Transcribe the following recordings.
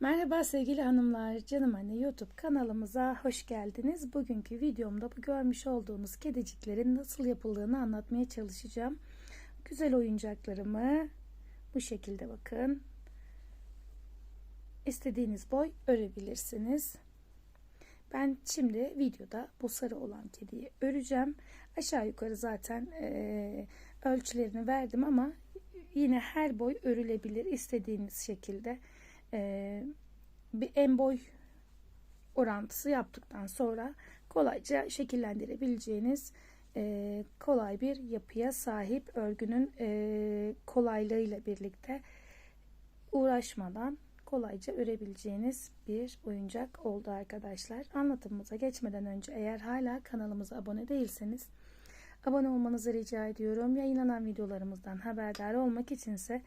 Merhaba sevgili hanımlar, canım anne YouTube kanalımıza hoş geldiniz. Bugünkü videomda bu görmüş olduğunuz kediciklerin nasıl yapıldığını anlatmaya çalışacağım. Güzel oyuncaklarımı bu şekilde bakın. İstediğiniz boy örebilirsiniz. Ben şimdi videoda bu sarı olan kediyi öreceğim. Aşağı yukarı zaten e, ölçülerini verdim ama yine her boy örülebilir istediğiniz şekilde e, bir en boy orantısı yaptıktan sonra kolayca şekillendirebileceğiniz e, kolay bir yapıya sahip örgünün e, kolaylığıyla birlikte uğraşmadan kolayca örebileceğiniz bir oyuncak oldu arkadaşlar. Anlatımımıza geçmeden önce eğer hala kanalımıza abone değilseniz abone olmanızı rica ediyorum. Yayınlanan videolarımızdan haberdar olmak içinse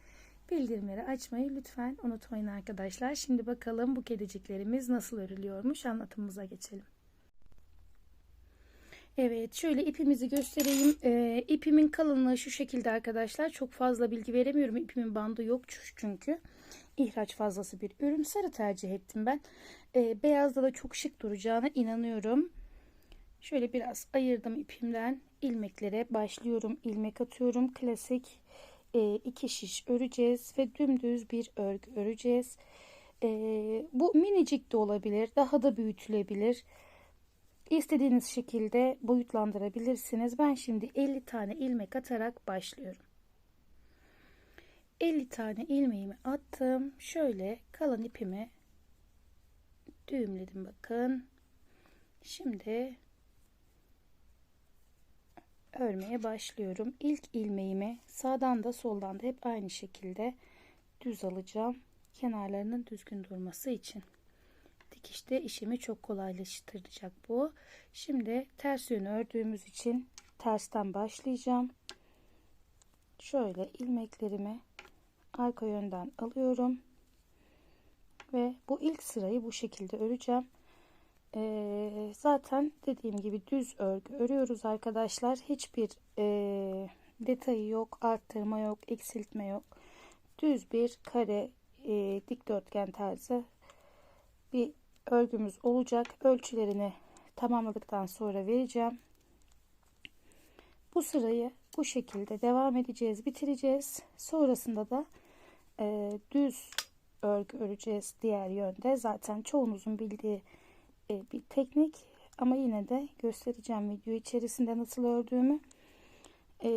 bildirimleri açmayı lütfen unutmayın arkadaşlar. Şimdi bakalım bu kediciklerimiz nasıl örülüyormuş anlatımımıza geçelim. Evet şöyle ipimizi göstereyim. Ee, ipimin kalınlığı şu şekilde arkadaşlar. Çok fazla bilgi veremiyorum. İpimin bandı yok çünkü. ihraç fazlası bir ürün. Sarı tercih ettim ben. Ee, beyazda da çok şık duracağına inanıyorum. Şöyle biraz ayırdım ipimden. ilmeklere başlıyorum. ilmek atıyorum. Klasik iki şiş öreceğiz ve dümdüz bir örgü öreceğiz. E, bu minicik de olabilir. Daha da büyütülebilir. İstediğiniz şekilde boyutlandırabilirsiniz. Ben şimdi 50 tane ilmek atarak başlıyorum. 50 tane ilmeğimi attım. Şöyle kalan ipimi düğümledim bakın. Şimdi örmeye başlıyorum. İlk ilmeğimi sağdan da soldan da hep aynı şekilde düz alacağım. Kenarlarının düzgün durması için. Dikişte işimi çok kolaylaştıracak bu. Şimdi ters yönü ördüğümüz için tersten başlayacağım. Şöyle ilmeklerimi arka yönden alıyorum. Ve bu ilk sırayı bu şekilde öreceğim. Ee, zaten dediğim gibi düz örgü örüyoruz arkadaşlar. Hiçbir e, detayı yok, arttırma yok, eksiltme yok. Düz bir kare e, dikdörtgen tarzı bir örgümüz olacak. Ölçülerini tamamladıktan sonra vereceğim. Bu sırayı bu şekilde devam edeceğiz, bitireceğiz. Sonrasında da e, düz örgü öreceğiz diğer yönde. Zaten çoğunuzun bildiği e, bir teknik ama yine de göstereceğim video içerisinde nasıl ördüğümü. E,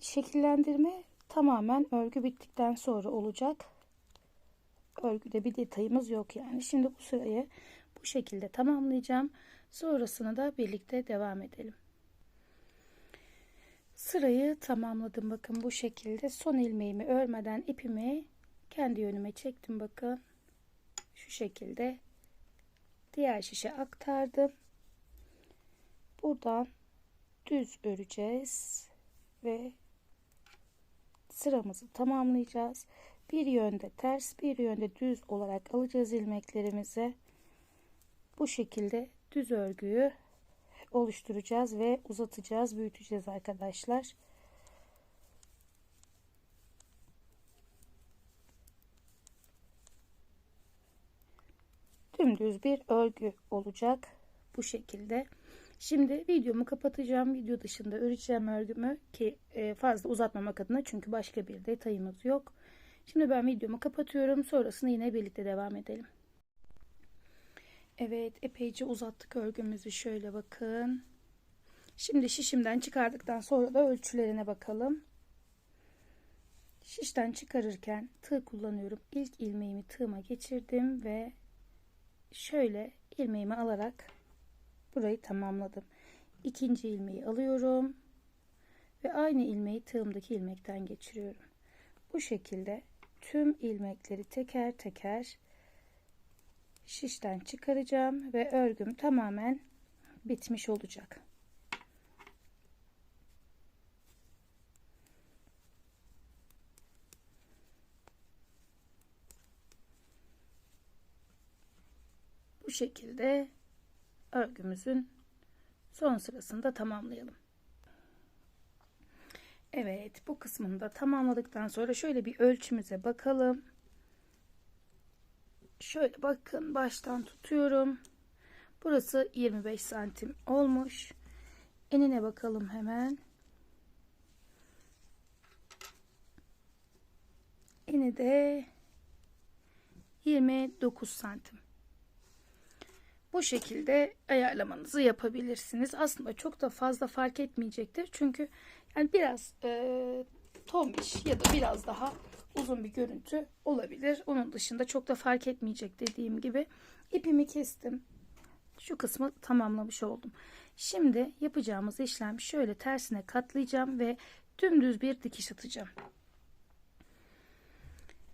şekillendirme tamamen örgü bittikten sonra olacak. Örgüde bir detayımız yok yani. Şimdi bu sırayı bu şekilde tamamlayacağım. Sonrasını da birlikte devam edelim. Sırayı tamamladım. Bakın bu şekilde son ilmeğimi örmeden ipimi kendi yönüme çektim. Bakın şu şekilde diğer şişe aktardım. Buradan düz öreceğiz ve sıramızı tamamlayacağız. Bir yönde ters, bir yönde düz olarak alacağız ilmeklerimizi. Bu şekilde düz örgüyü oluşturacağız ve uzatacağız, büyüteceğiz arkadaşlar. Dümdüz bir örgü olacak bu şekilde. Şimdi videomu kapatacağım. Video dışında öreceğim örgümü ki e, fazla uzatmamak adına çünkü başka bir detayımız yok. Şimdi ben videomu kapatıyorum. Sonrasını yine birlikte devam edelim. Evet epeyce uzattık örgümüzü şöyle bakın. Şimdi şişimden çıkardıktan sonra da ölçülerine bakalım. Şişten çıkarırken tığ kullanıyorum. İlk ilmeğimi tığıma geçirdim ve şöyle ilmeğimi alarak burayı tamamladım. İkinci ilmeği alıyorum ve aynı ilmeği tığımdaki ilmekten geçiriyorum. Bu şekilde tüm ilmekleri teker teker şişten çıkaracağım ve örgüm tamamen bitmiş olacak. Bu şekilde örgümüzün son sırasını da tamamlayalım. Evet bu kısmını da tamamladıktan sonra şöyle bir ölçümüze bakalım. Şöyle bakın baştan tutuyorum. Burası 25 santim olmuş. Enine bakalım hemen. Eni de 29 santim. Bu şekilde ayarlamanızı yapabilirsiniz. Aslında çok da fazla fark etmeyecektir. Çünkü yani biraz e, tombiş ya da biraz daha uzun bir görüntü olabilir. Onun dışında çok da fark etmeyecek dediğim gibi. ipimi kestim. Şu kısmı tamamlamış oldum. Şimdi yapacağımız işlem şöyle tersine katlayacağım ve dümdüz bir dikiş atacağım.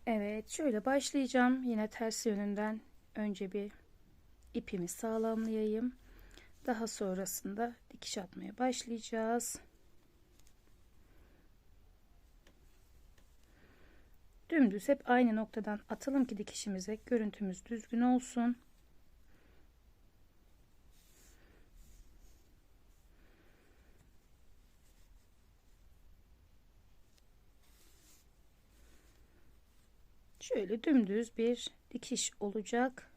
Evet şöyle başlayacağım. Yine ters yönünden önce bir ipimi sağlamlayayım. Daha sonrasında dikiş atmaya başlayacağız. Dümdüz hep aynı noktadan atalım ki dikişimize görüntümüz düzgün olsun. Şöyle dümdüz bir dikiş olacak.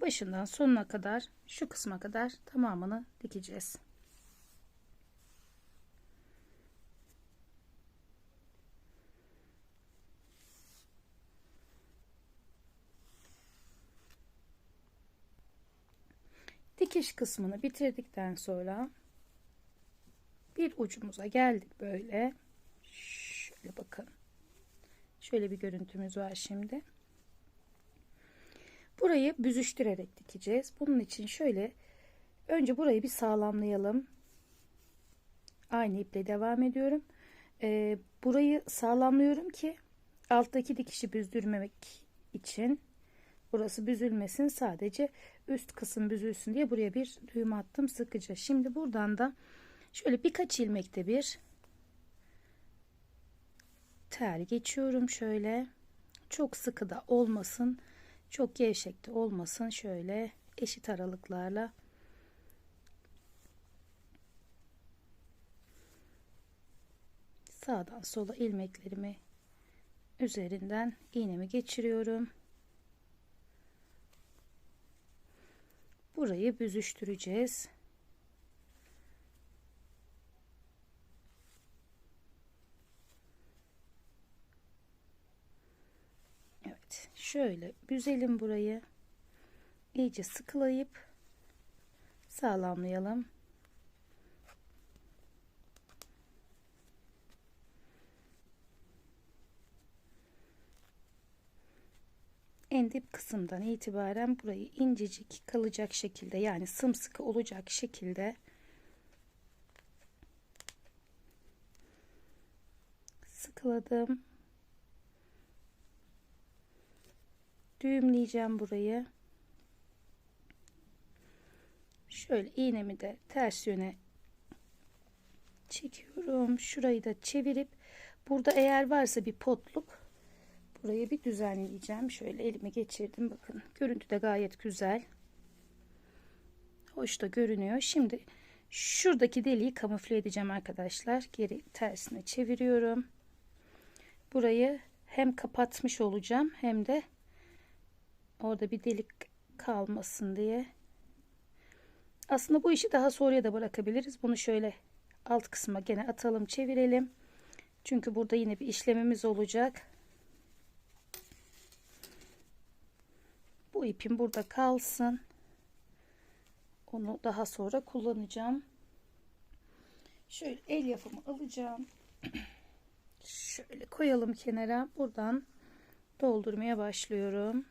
Başından sonuna kadar şu kısma kadar tamamını dikeceğiz. Dikiş kısmını bitirdikten sonra bir ucumuza geldik böyle. Şöyle bakın. Şöyle bir görüntümüz var şimdi. Burayı büzüştürerek dikeceğiz. Bunun için şöyle önce burayı bir sağlamlayalım. Aynı iple devam ediyorum. Ee, burayı sağlamlıyorum ki alttaki dikişi büzdürmemek için. Burası büzülmesin sadece üst kısım büzülsün diye buraya bir düğüm attım sıkıca. Şimdi buradan da şöyle birkaç ilmekte bir tel geçiyorum şöyle. Çok sıkı da olmasın. Çok gevşek de olmasın. Şöyle eşit aralıklarla sağdan sola ilmeklerimi üzerinden iğnemi geçiriyorum. Burayı büzüştüreceğiz. Evet, şöyle büzelim burayı. İyice sıkılayıp sağlamlayalım. en dip kısımdan itibaren burayı incecik kalacak şekilde yani sımsıkı olacak şekilde sıkıladım. Düğümleyeceğim burayı. Şöyle iğnemi de ters yöne çekiyorum. Şurayı da çevirip burada eğer varsa bir potluk Burayı bir düzenleyeceğim. Şöyle elime geçirdim. Bakın görüntü de gayet güzel. Hoş da görünüyor. Şimdi şuradaki deliği kamufle edeceğim arkadaşlar. Geri tersine çeviriyorum. Burayı hem kapatmış olacağım hem de orada bir delik kalmasın diye. Aslında bu işi daha sonraya da bırakabiliriz. Bunu şöyle alt kısma gene atalım çevirelim. Çünkü burada yine bir işlemimiz olacak. Bu ipim burada kalsın. Onu daha sonra kullanacağım. Şöyle el yapımı alacağım. Şöyle koyalım kenara. Buradan doldurmaya başlıyorum.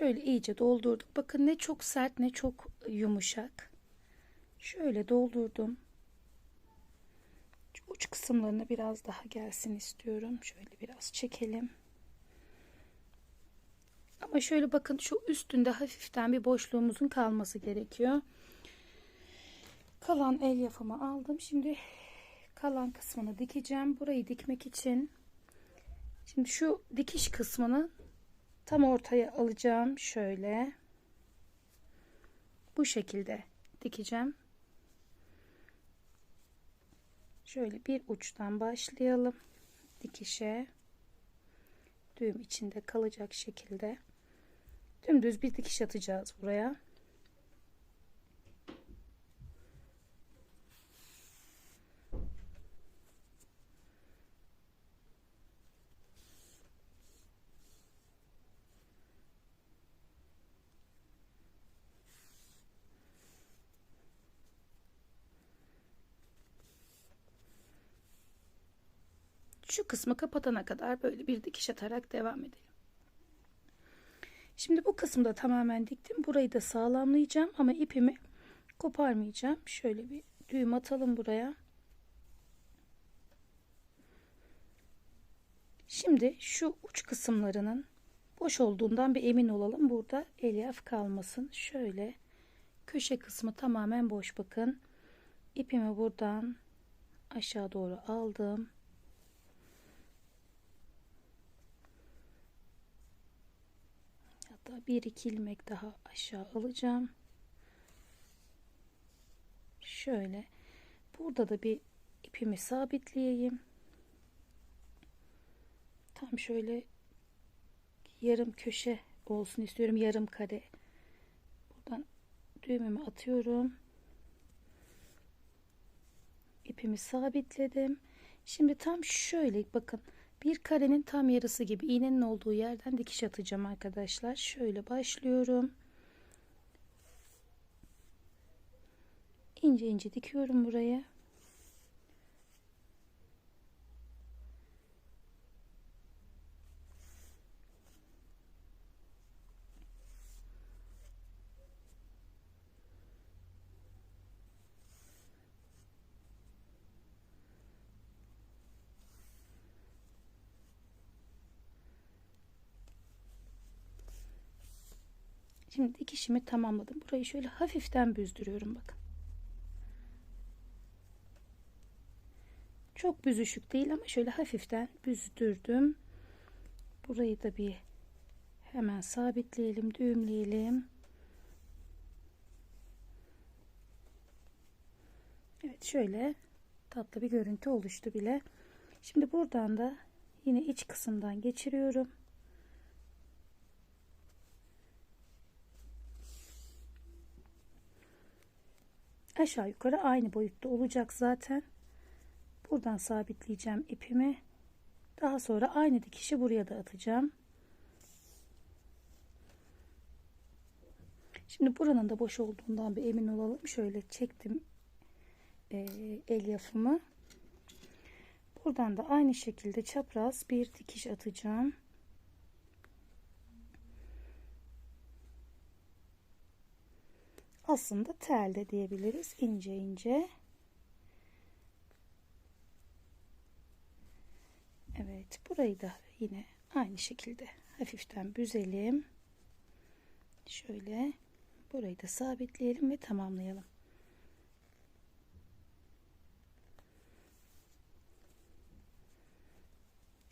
Şöyle iyice doldurduk. Bakın ne çok sert ne çok yumuşak. Şöyle doldurdum. Uç kısımlarına biraz daha gelsin istiyorum. Şöyle biraz çekelim. Ama şöyle bakın şu üstünde hafiften bir boşluğumuzun kalması gerekiyor. Kalan el yapımı aldım. Şimdi kalan kısmını dikeceğim. Burayı dikmek için şimdi şu dikiş kısmını tam ortaya alacağım. Şöyle bu şekilde dikeceğim. Şöyle bir uçtan başlayalım dikişe. Düğüm içinde kalacak şekilde dümdüz bir dikiş atacağız buraya. Şu kısmı kapatana kadar böyle bir dikiş atarak devam edelim. Şimdi bu kısmı da tamamen diktim. Burayı da sağlamlayacağım ama ipimi koparmayacağım. Şöyle bir düğüm atalım buraya. Şimdi şu uç kısımlarının boş olduğundan bir emin olalım. Burada elyaf kalmasın. Şöyle köşe kısmı tamamen boş bakın. İpimi buradan aşağı doğru aldım. Hatta bir iki ilmek daha aşağı alacağım. Şöyle burada da bir ipimi sabitleyeyim. Tam şöyle yarım köşe olsun istiyorum. Yarım kare. Buradan düğümümü atıyorum. İpimi sabitledim. Şimdi tam şöyle bakın bir karenin tam yarısı gibi iğnenin olduğu yerden dikiş atacağım arkadaşlar. Şöyle başlıyorum. İnce ince dikiyorum buraya. Şimdi dikişimi tamamladım. Burayı şöyle hafiften büzdürüyorum bakın. Çok büzüşük değil ama şöyle hafiften büzdürdüm. Burayı da bir hemen sabitleyelim, düğümleyelim. Evet şöyle tatlı bir görüntü oluştu bile. Şimdi buradan da yine iç kısımdan geçiriyorum. Aşağı yukarı aynı boyutta olacak zaten. Buradan sabitleyeceğim ipimi. Daha sonra aynı dikişi buraya da atacağım. Şimdi buranın da boş olduğundan bir emin olalım. Şöyle çektim e, el yapımı. Buradan da aynı şekilde çapraz bir dikiş atacağım. Aslında tel de diyebiliriz. İnce ince. Evet burayı da yine aynı şekilde hafiften büzelim. Şöyle burayı da sabitleyelim ve tamamlayalım.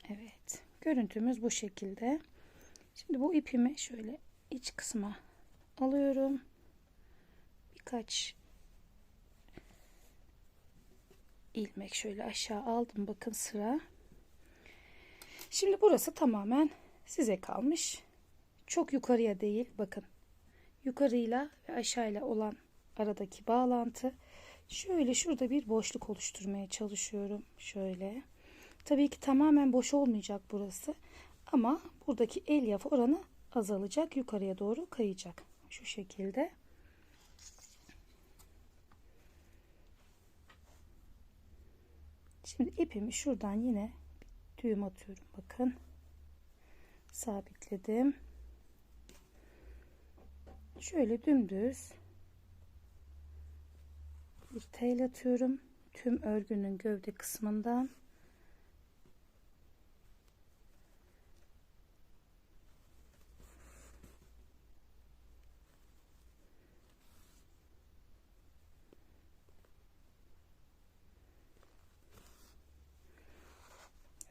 Evet görüntümüz bu şekilde. Şimdi bu ipimi şöyle iç kısma alıyorum birkaç ilmek şöyle aşağı aldım. Bakın sıra. Şimdi burası tamamen size kalmış. Çok yukarıya değil bakın. Yukarıyla ve aşağıyla olan aradaki bağlantı. Şöyle şurada bir boşluk oluşturmaya çalışıyorum. Şöyle. Tabii ki tamamen boş olmayacak burası. Ama buradaki elyaf oranı azalacak yukarıya doğru kayacak. Şu şekilde Şimdi ipimi şuradan yine düğüm atıyorum. Bakın. Sabitledim. Şöyle dümdüz bir tel atıyorum. Tüm örgünün gövde kısmından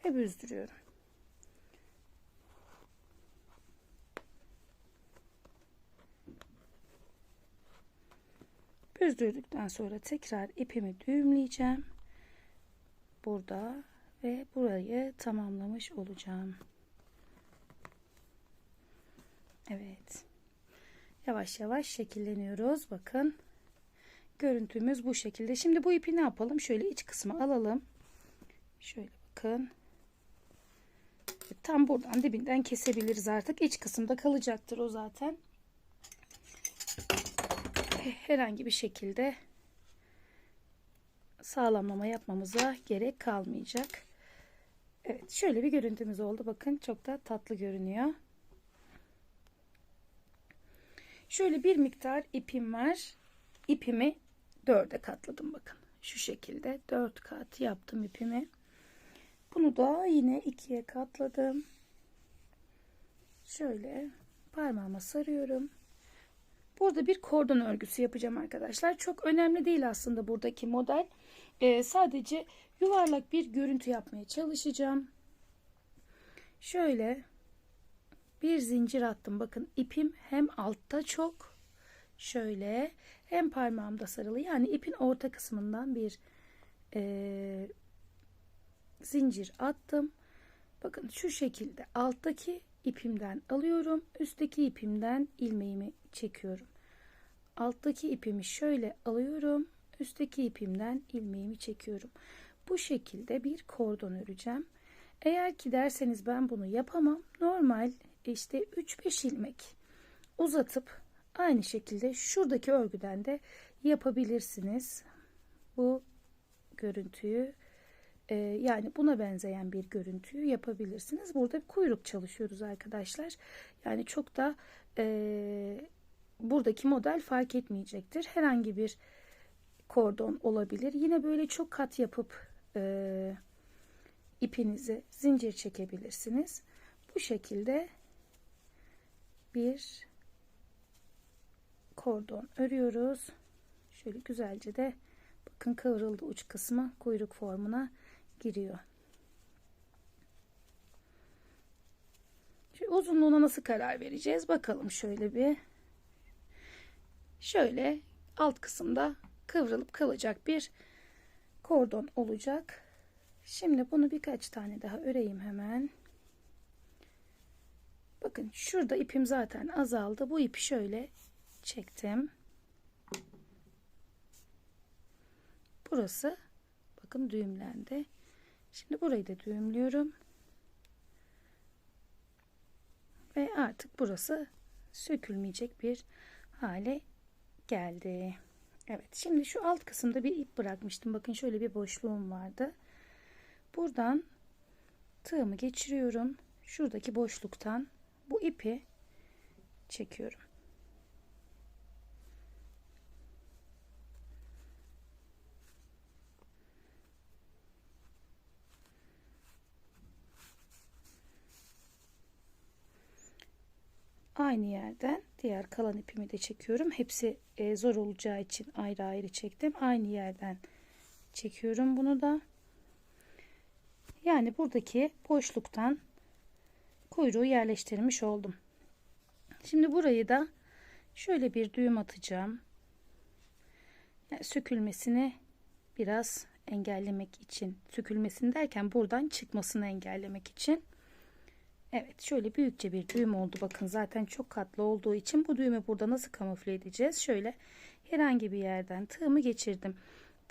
ve büzdürüyorum. Büzdürdükten sonra tekrar ipimi düğümleyeceğim. Burada ve burayı tamamlamış olacağım. Evet. Yavaş yavaş şekilleniyoruz. Bakın. Görüntümüz bu şekilde. Şimdi bu ipi ne yapalım? Şöyle iç kısmı alalım. Şöyle bakın. Tam buradan dibinden kesebiliriz artık. İç kısımda kalacaktır o zaten. Herhangi bir şekilde sağlamlama yapmamıza gerek kalmayacak. Evet şöyle bir görüntümüz oldu. Bakın çok da tatlı görünüyor. Şöyle bir miktar ipim var. İpimi dörde katladım bakın. Şu şekilde dört kat yaptım ipimi. Bunu da yine ikiye katladım. Şöyle parmağıma sarıyorum. Burada bir kordon örgüsü yapacağım arkadaşlar. Çok önemli değil aslında buradaki model. Ee, sadece yuvarlak bir görüntü yapmaya çalışacağım. Şöyle bir zincir attım. Bakın ipim hem altta çok şöyle hem parmağımda sarılı. Yani ipin orta kısmından bir e, zincir attım. Bakın şu şekilde alttaki ipimden alıyorum. Üstteki ipimden ilmeğimi çekiyorum. Alttaki ipimi şöyle alıyorum. Üstteki ipimden ilmeğimi çekiyorum. Bu şekilde bir kordon öreceğim. Eğer ki derseniz ben bunu yapamam. Normal işte 3-5 ilmek uzatıp aynı şekilde şuradaki örgüden de yapabilirsiniz. Bu görüntüyü e, yani buna benzeyen bir görüntüyü yapabilirsiniz. Burada bir kuyruk çalışıyoruz arkadaşlar. Yani çok da e, buradaki model fark etmeyecektir. Herhangi bir kordon olabilir. Yine böyle çok kat yapıp e, ipinizi zincir çekebilirsiniz. Bu şekilde bir kordon örüyoruz. Şöyle güzelce de bakın kıvrıldı uç kısmı kuyruk formuna giriyor. Şu uzunluğuna nasıl karar vereceğiz? Bakalım şöyle bir. Şöyle alt kısımda kıvrılıp kalacak bir kordon olacak. Şimdi bunu birkaç tane daha öreyim hemen. Bakın şurada ipim zaten azaldı. Bu ipi şöyle çektim. Burası bakın düğümlendi. Şimdi burayı da düğümlüyorum. Ve artık burası sökülmeyecek bir hale geldi. Evet şimdi şu alt kısımda bir ip bırakmıştım. Bakın şöyle bir boşluğum vardı. Buradan tığımı geçiriyorum. Şuradaki boşluktan bu ipi çekiyorum. Aynı yerden diğer kalan ipimi de çekiyorum. Hepsi e, zor olacağı için ayrı ayrı çektim. Aynı yerden çekiyorum bunu da. Yani buradaki boşluktan kuyruğu yerleştirmiş oldum. Şimdi burayı da şöyle bir düğüm atacağım. Yani sökülmesini biraz engellemek için sökülmesini derken buradan çıkmasını engellemek için Evet şöyle büyükçe bir düğüm oldu. Bakın zaten çok katlı olduğu için bu düğümü burada nasıl kamufle edeceğiz? Şöyle herhangi bir yerden tığımı geçirdim.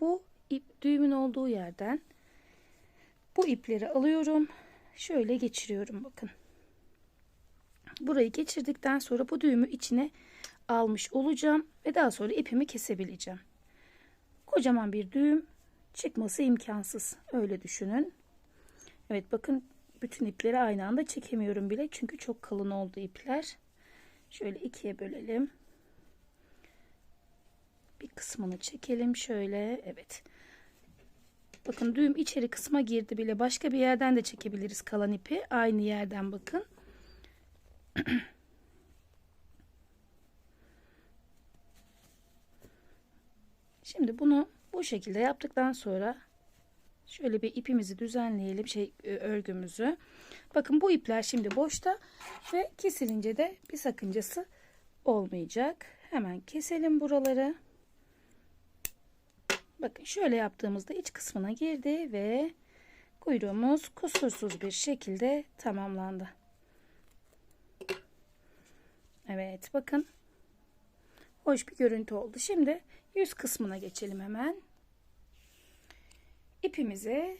Bu ip düğümün olduğu yerden bu ipleri alıyorum. Şöyle geçiriyorum bakın. Burayı geçirdikten sonra bu düğümü içine almış olacağım ve daha sonra ipimi kesebileceğim. Kocaman bir düğüm çıkması imkansız. Öyle düşünün. Evet bakın bütün ipleri aynı anda çekemiyorum bile. Çünkü çok kalın oldu ipler. Şöyle ikiye bölelim. Bir kısmını çekelim şöyle. Evet. Bakın düğüm içeri kısma girdi bile. Başka bir yerden de çekebiliriz kalan ipi. Aynı yerden bakın. Şimdi bunu bu şekilde yaptıktan sonra Şöyle bir ipimizi düzenleyelim şey e, örgümüzü. Bakın bu ipler şimdi boşta ve kesilince de bir sakıncası olmayacak. Hemen keselim buraları. Bakın şöyle yaptığımızda iç kısmına girdi ve kuyruğumuz kusursuz bir şekilde tamamlandı. Evet bakın. Hoş bir görüntü oldu. Şimdi yüz kısmına geçelim hemen. İpimizi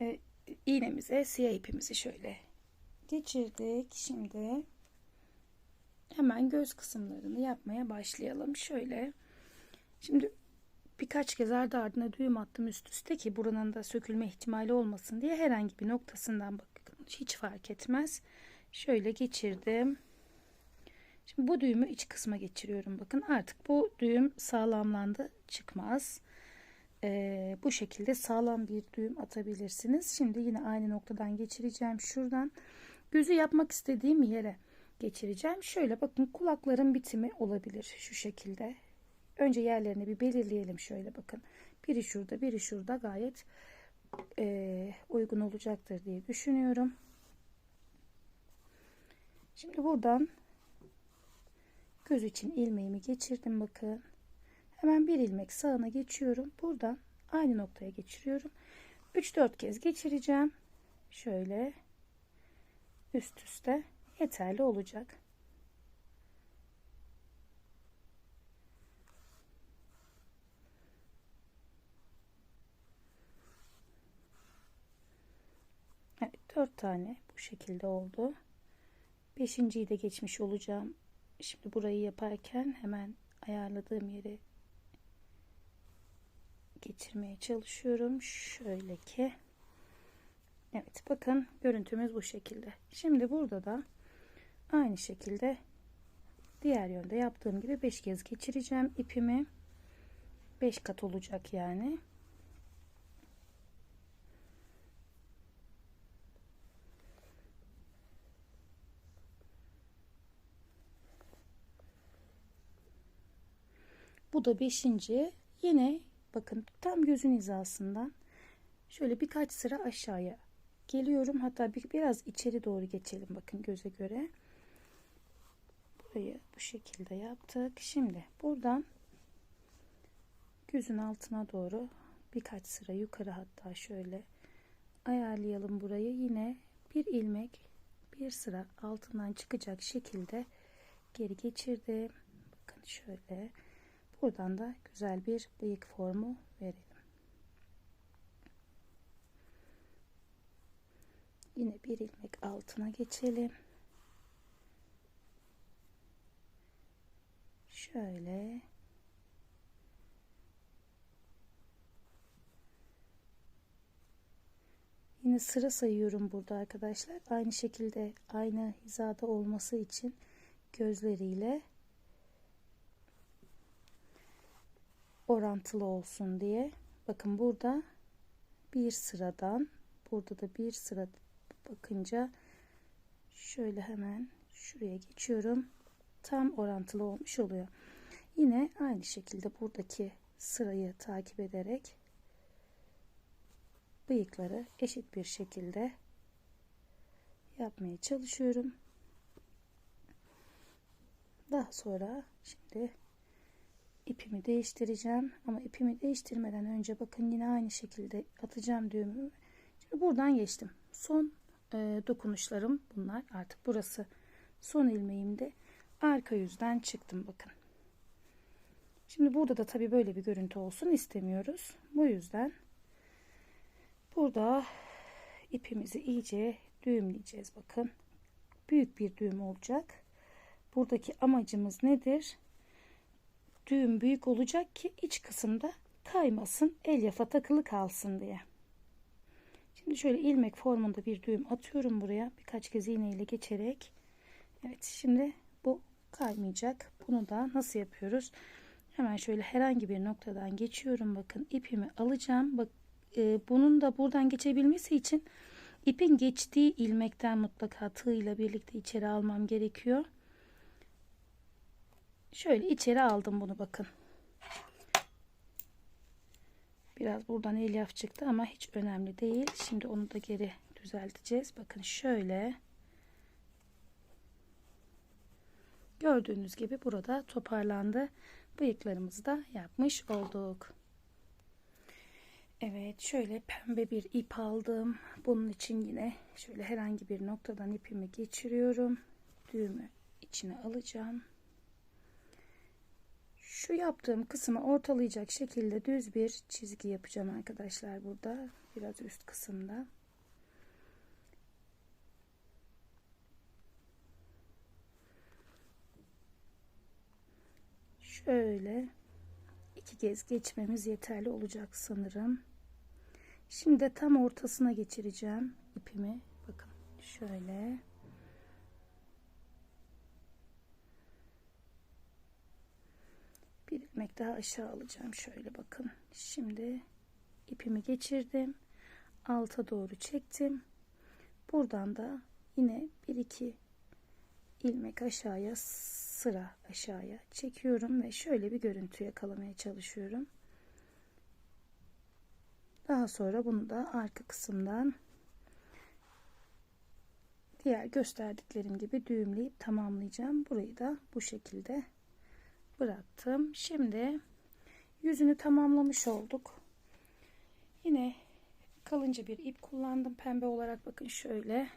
e, iğnemize siyah ipimizi şöyle geçirdik. Şimdi hemen göz kısımlarını yapmaya başlayalım. Şöyle. Şimdi birkaç kez ardı ardına düğüm attım üst üste ki buranın da sökülme ihtimali olmasın diye herhangi bir noktasından bakın hiç fark etmez. Şöyle geçirdim. Şimdi bu düğümü iç kısma geçiriyorum. Bakın artık bu düğüm sağlamlandı. Çıkmaz. Ee, bu şekilde sağlam bir düğüm atabilirsiniz. Şimdi yine aynı noktadan geçireceğim. Şuradan gözü yapmak istediğim yere geçireceğim. Şöyle bakın kulakların bitimi olabilir şu şekilde. Önce yerlerini bir belirleyelim şöyle bakın. Biri şurada biri şurada gayet e, uygun olacaktır diye düşünüyorum. Şimdi buradan göz için ilmeğimi geçirdim bakın. Hemen bir ilmek sağına geçiyorum. Buradan aynı noktaya geçiriyorum. 3-4 kez geçireceğim. Şöyle üst üste yeterli olacak. Evet, 4 tane bu şekilde oldu. Beşinciyi de geçmiş olacağım. Şimdi burayı yaparken hemen ayarladığım yere geçirmeye çalışıyorum. Şöyle ki Evet bakın görüntümüz bu şekilde. Şimdi burada da aynı şekilde diğer yönde yaptığım gibi 5 kez geçireceğim ipimi. 5 kat olacak yani. Bu da beşinci. Yine bakın tam gözün hizasından şöyle birkaç sıra aşağıya geliyorum. Hatta bir, biraz içeri doğru geçelim bakın göze göre. Burayı bu şekilde yaptık. Şimdi buradan gözün altına doğru birkaç sıra yukarı hatta şöyle ayarlayalım burayı. Yine bir ilmek bir sıra altından çıkacak şekilde geri geçirdim. Bakın şöyle Buradan da güzel bir bıyık formu verelim. Yine bir ilmek altına geçelim. Şöyle Yine sıra sayıyorum burada arkadaşlar. Aynı şekilde aynı hizada olması için gözleriyle orantılı olsun diye. Bakın burada bir sıradan burada da bir sıra bakınca şöyle hemen şuraya geçiyorum. Tam orantılı olmuş oluyor. Yine aynı şekilde buradaki sırayı takip ederek bıyıkları eşit bir şekilde yapmaya çalışıyorum. Daha sonra şimdi ipimi değiştireceğim. Ama ipimi değiştirmeden önce bakın yine aynı şekilde atacağım düğümümü. Şimdi buradan geçtim. Son e, dokunuşlarım bunlar. Artık burası son ilmeğimde arka yüzden çıktım bakın. Şimdi burada da tabii böyle bir görüntü olsun istemiyoruz. Bu yüzden burada ipimizi iyice düğümleyeceğiz bakın. Büyük bir düğüm olacak. Buradaki amacımız nedir? Düğüm büyük olacak ki iç kısımda kaymasın, elyaf'a takılı kalsın diye. Şimdi şöyle ilmek formunda bir düğüm atıyorum buraya. Birkaç kez iğne ile geçerek. Evet şimdi bu kaymayacak. Bunu da nasıl yapıyoruz? Hemen şöyle herhangi bir noktadan geçiyorum. Bakın ipimi alacağım. Bak e, bunun da buradan geçebilmesi için ipin geçtiği ilmekten mutlaka tığ ile birlikte içeri almam gerekiyor. Şöyle içeri aldım bunu bakın. Biraz buradan elyaf çıktı ama hiç önemli değil. Şimdi onu da geri düzelteceğiz. Bakın şöyle. Gördüğünüz gibi burada toparlandı. Bıyıklarımızı da yapmış olduk. Evet şöyle pembe bir ip aldım. Bunun için yine şöyle herhangi bir noktadan ipimi geçiriyorum. Düğümü içine alacağım. Şu yaptığım kısmı ortalayacak şekilde düz bir çizgi yapacağım arkadaşlar burada. Biraz üst kısımda. Şöyle iki kez geçmemiz yeterli olacak sanırım. Şimdi tam ortasına geçireceğim ipimi. Bakın şöyle. Bir ilmek daha aşağı alacağım. Şöyle bakın. Şimdi ipimi geçirdim. Alta doğru çektim. Buradan da yine bir iki ilmek aşağıya sıra aşağıya çekiyorum ve şöyle bir görüntü yakalamaya çalışıyorum. Daha sonra bunu da arka kısımdan diğer gösterdiklerim gibi düğümleyip tamamlayacağım. Burayı da bu şekilde bıraktım. Şimdi yüzünü tamamlamış olduk. Yine kalınca bir ip kullandım. Pembe olarak bakın şöyle.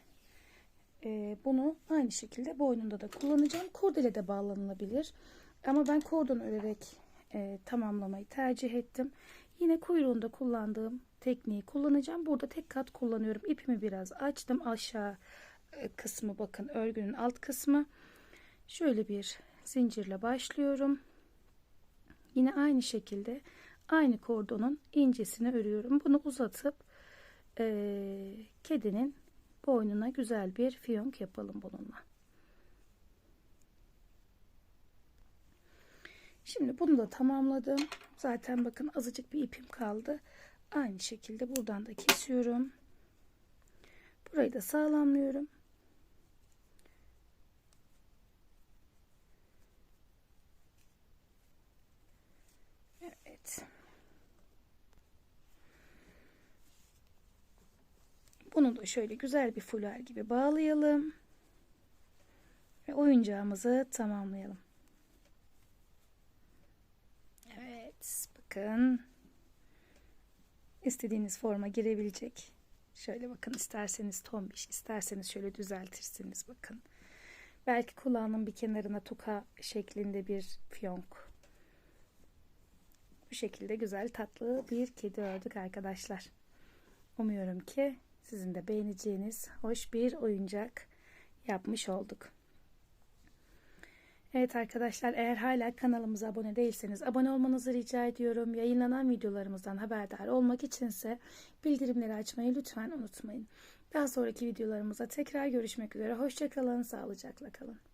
E, bunu aynı şekilde boynunda da kullanacağım. Kurdele de bağlanılabilir. Ama ben kordon örerek e, tamamlamayı tercih ettim. Yine kuyruğunda kullandığım tekniği kullanacağım. Burada tek kat kullanıyorum. İpimi biraz açtım. Aşağı e, kısmı bakın örgünün alt kısmı. Şöyle bir zincirle başlıyorum yine aynı şekilde aynı kordonun incesini örüyorum bunu uzatıp e, kedinin boynuna güzel bir fiyonk yapalım bununla. Şimdi bunu da tamamladım. Zaten bakın azıcık bir ipim kaldı. Aynı şekilde buradan da kesiyorum. Burayı da sağlamlıyorum. Evet. Bunu da şöyle güzel bir fular gibi bağlayalım. Ve oyuncağımızı tamamlayalım. Evet bakın. istediğiniz forma girebilecek. Şöyle bakın isterseniz tombiş isterseniz şöyle düzeltirsiniz bakın. Belki kulağının bir kenarına tuka şeklinde bir fiyonk. Bu şekilde güzel tatlı bir kedi ördük arkadaşlar. Umuyorum ki sizin de beğeneceğiniz hoş bir oyuncak yapmış olduk. Evet arkadaşlar eğer hala kanalımıza abone değilseniz abone olmanızı rica ediyorum. Yayınlanan videolarımızdan haberdar olmak içinse bildirimleri açmayı lütfen unutmayın. Daha sonraki videolarımıza tekrar görüşmek üzere. Hoşçakalın, sağlıcakla kalın.